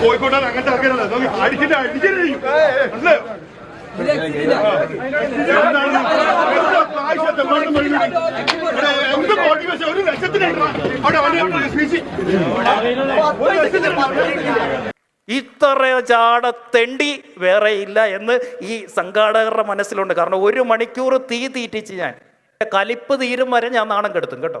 കോഴിക്കോട്ടാണ് അങ്ങനത്തെ ആൾക്കാരല്ല നോക്കി അടിച്ചിട്ട് അടിച്ചിട്ട് മനസ്സിലായോ എന്ത് മോട്ടിവേഷൻ ഒരു ലക്ഷത്തിന് അവിടെ അവിടെ സ്പീച്ച് ഒരു ലക്ഷത്തിന് ഇത്രയോ ചാട തെണ്ടി വേറെ ഇല്ല എന്ന് ഈ സംഘാടകരുടെ മനസ്സിലുണ്ട്. കാരണം ഒരു മണിക്കൂർ തീ തീറ്റിച്ച് ഞാൻ. കലിപ്പ് തീരും വരെ ഞാൻ നാണം കെടുത്തും കേട്ടോ.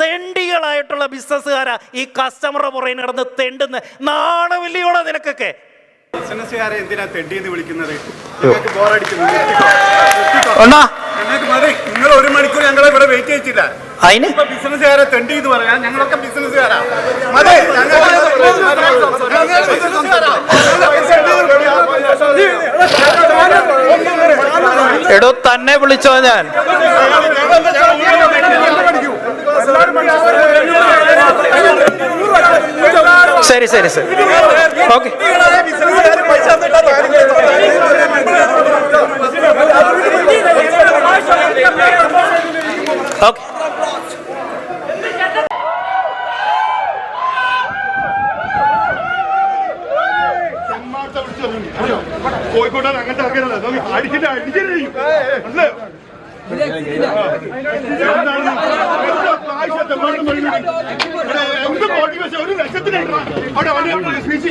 തെണ്ടികളായിട്ടുള്ള ബിസിനസ്സുകാരാ ഈ കസ്റ്റമറുടെ പുറകെ നടന്ന് തെണ്ടുന്ന. നാണമില്ലയോടെ നിനക്കൊക്കെ? ബിസിനസ്സുകാരെ എന്തിനാ തെണ്ടിയെന്ന് വിളിക്കുന്നത്? നിങ്ങൾക്ക് ബോറടിക്കുന്നു അണ്ണാ. ഞങ്ങൾക്ക് മതി. നിങ്ങൾ ഒരു മണിക്കൂർ ഞങ്ങളെ ഇവിടെ വെയിറ്റ് ചെയ്യിച്ചില്ല അതിന് ഇപ്പൊ ബിസിനസ്സുകാരെ തെണ്ടി എന്ന് പറയാൻ ഞങ്ങളൊക്കെ ബിസിനസ്സുകാരാ. മതി. എടോ തന്നെ വിളിച്ചോ ഞാൻ? ശരി ശരി ശരി. ഓക്കെ. ഓക്കെ. കോഴിക്കോട്ടാണ് അങ്ങനത്തെ ആക്കരുത് അടിച്ചിട്ട് അടിച്ചിട്ട് എന്ത് മോട്ടിവേഷൻ ഒരു ലക്ഷത്തിന്. അവിടെ വണ്ടി സ്പീച്ച്